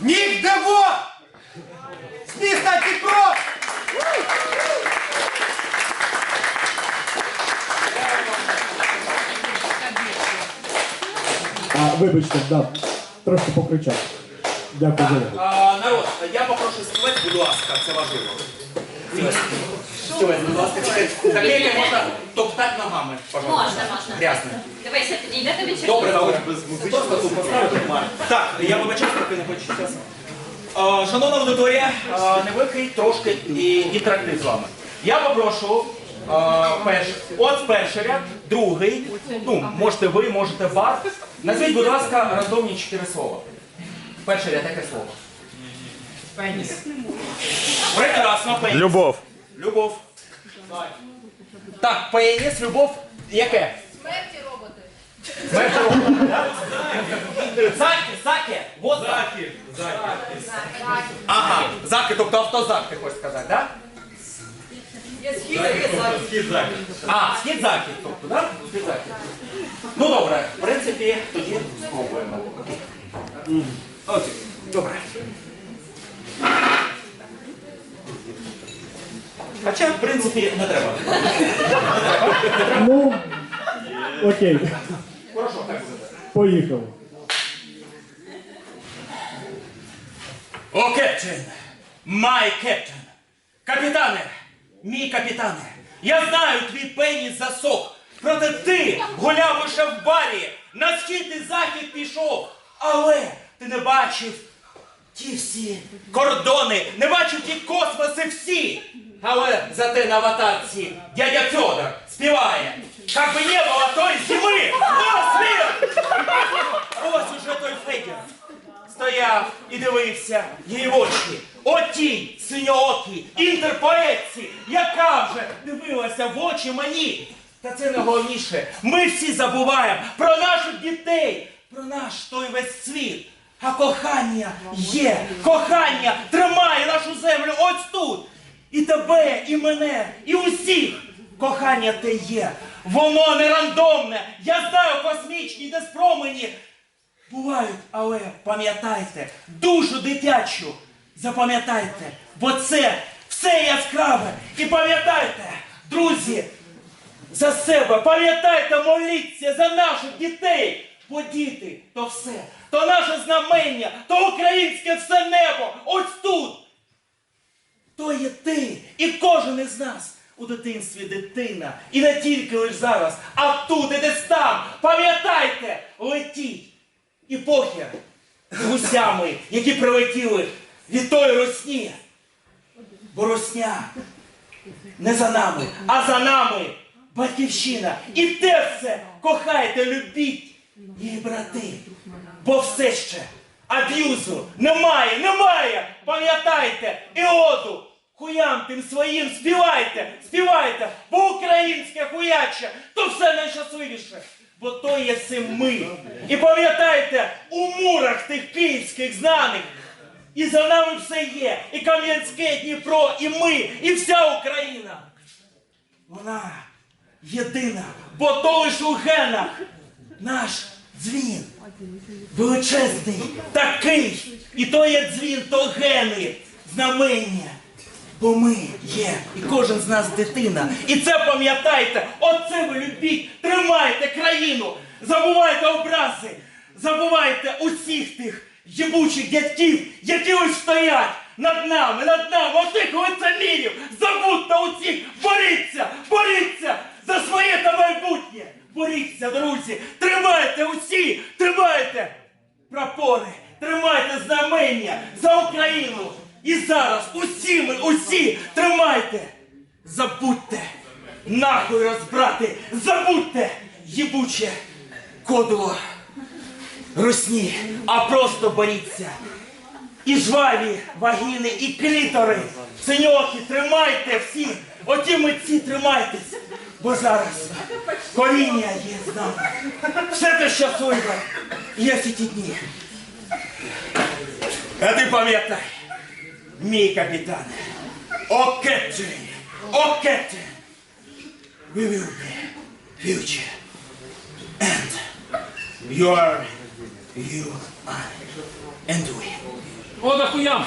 Нік Дево! З міста Дніпро! А, вибачте, да, трошки покричав. Дякую за увагу. А, народ, я попрошу співати, будь ласка, це важливо. Співайте, будь ласка, Таке можна топтати ногами, пожалуйста. Можна, можна. Грязно. Дивися, підійде тобі чи Добре, добре. Просто тут поставити. Так, я вибачаюсь, трохи не хочу час. А, Шановна аудиторія, а, невеликий трошки і інтерактив з вами. Я попрошу перш, от перший ряд, другий, ну, можете ви, можете бар. Назвіть, будь ласка, рандомні чотири слова. Перший ряд, яке слово? Пеніс. Прекрасно, пеніс. Любов. Любов. Так, пеніс, любов, яке? Смерті роботи. Смерть роботи. Заки, заки, вот заки. Ага, заки, тобто автозак, ти хочеш сказати, так? Да? А, схід захід, тобто, так? Схід захід. Ну добре, в принципі, тоді спробуємо. Окей, добре. Хоча, в принципі, не треба. Ну, окей, Хорошо, так буде. поїхали. О, Кептен! Май Кептен! Капітане! Мій капітане! Я знаю, твій пеніс засох. Проте ти гуляв лише в барі, на схід і захід пішов. Але ти не бачив ті всі кордони, не бачив ті космоси всі. Але зате на аватарці дядя Федор співає. Как би не було той зими! Нос мир! Ось уже той Федір стояв і дивився її в очі. Отій синьоокій інтерпоетці, яка вже дивилася в очі мені. Та це найголовніше. Ми всі забуваємо про наших дітей, про наш той весь світ. А кохання є, кохання тримає нашу землю ось тут. І тебе, і мене, і усіх. Кохання те є. Воно не рандомне. Я знаю космічні, десь промені бувають, але пам'ятайте, душу дитячу запам'ятайте, бо це все яскраве. І пам'ятайте, друзі, за себе, пам'ятайте, моліться за наших дітей. Бо діти то все, то наше знамення, то українське все небо, ось тут. То є ти і кожен із нас у дитинстві дитина. І не тільки лиш зараз, а тут і десь там. Пам'ятайте, летіть і похер з гусями, які прилетіли від тої росні. Бо росня не за нами, а за нами батьківщина. І те все кохайте, любіть, її брати. Бо все ще аб'юзу немає, немає. Пам'ятайте, і оду хуям тим своїм співайте, співайте, бо українське хуяче, то все найщасливіше. Бо то є всім ми. І пам'ятайте, у мурах тих київських знаних. І за нами все є. І Кам'янське, Дніпро, і ми, і вся Україна. Вона єдина, бо то лиш у генах наш дзвін. Величезний, такий. І то є дзвін, то гени, знамення. Бо ми є, і кожен з нас дитина. І це пам'ятайте, оце ви любіть, тримайте країну, забувайте образи, забувайте усіх тих єбучих дядьків, які ось стоять над нами, над нами, отих лицемірів, забудьте усіх, боріться за своє та майбутнє. Боріться, друзі, тримайте усі, тримайте прапори, тримайте знамення за Україну. І зараз усі ми, усі тримайте. Забудьте, нахуй розбрати, забудьте, їбуче кодло русні, а просто боріться. І жваві вагіни, і клітори, синьоки, тримайте всі, оті митці тримайтесь, бо зараз коріння є з нами. Все те щасливе, є всі ті дні. А ти пам'ятай, мій капітан, о кептен, о кептен, we will be future and You are you, I, and we. О, нахуям!